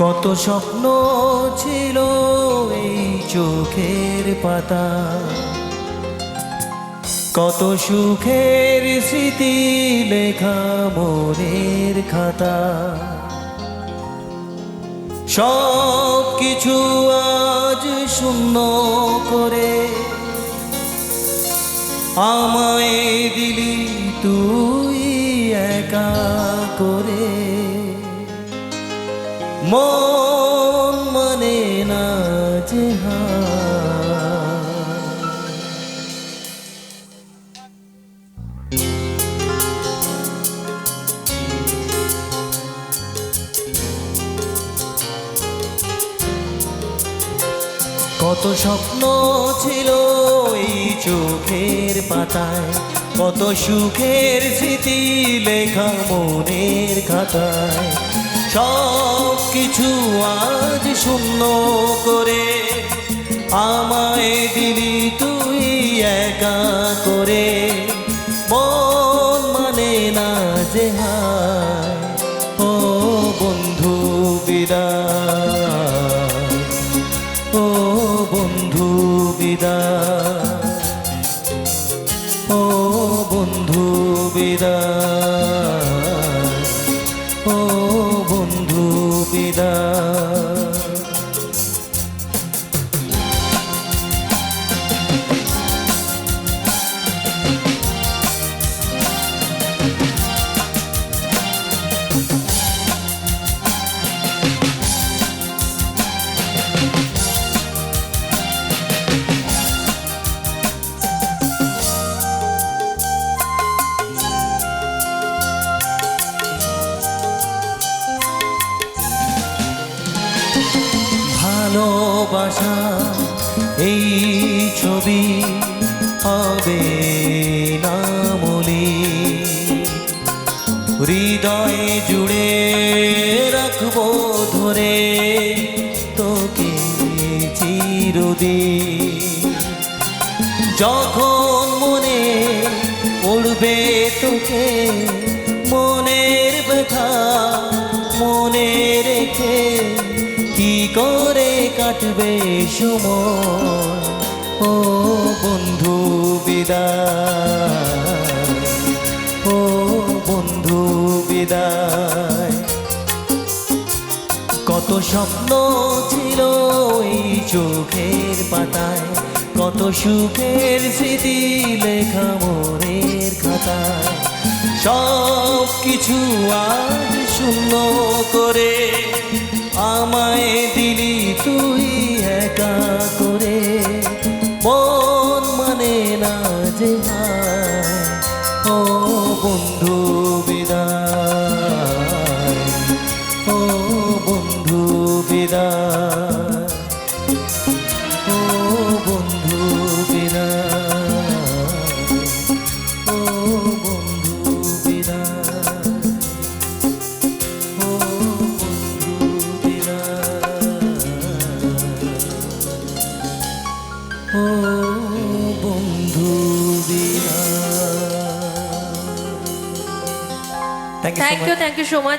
কত স্বপ্ন ছিল এই চোখের পাতা। কত সুখের স্মৃতি লেখা মনের খাতা। সব কিছু আজ শূন্য করে। আমায় দিলি তুই একা করে। মন মানে না যে কত স্বপ্ন ছিল এই চোখের পাতায়, কত সুখের স্মৃতি লেখা মনের খাতায়। সব কিছু আজ শূন্য করে, আমায় দিলি তুই একা করে। মন মানে না যে ও বন্ধু বিদায়, ও বন্ধু বিদায়, ও বন্ধু বিদায়। ভালোবাসা, এই ছবি হবে না মলি হৃদয়ে জুড়ে রাখব ধরে তোকে চিরদিন। যখন মনে পড়বে তোকে, মনের ব্যথা মনে রেখে কাটবে সময় ও বন্ধু বিদায়, ও বন্ধু বিদায়। কত স্বপ্ন ছিল এই চোখের পাতায়, কত সুখের স্মৃতি লেখা মনের খাতায়। সব কিছু আজ শূন্য করে আমায় দিলি বন্ধু বিদায়। ও বন্ধু বিদায়। Thank you thank so you, much. You so much.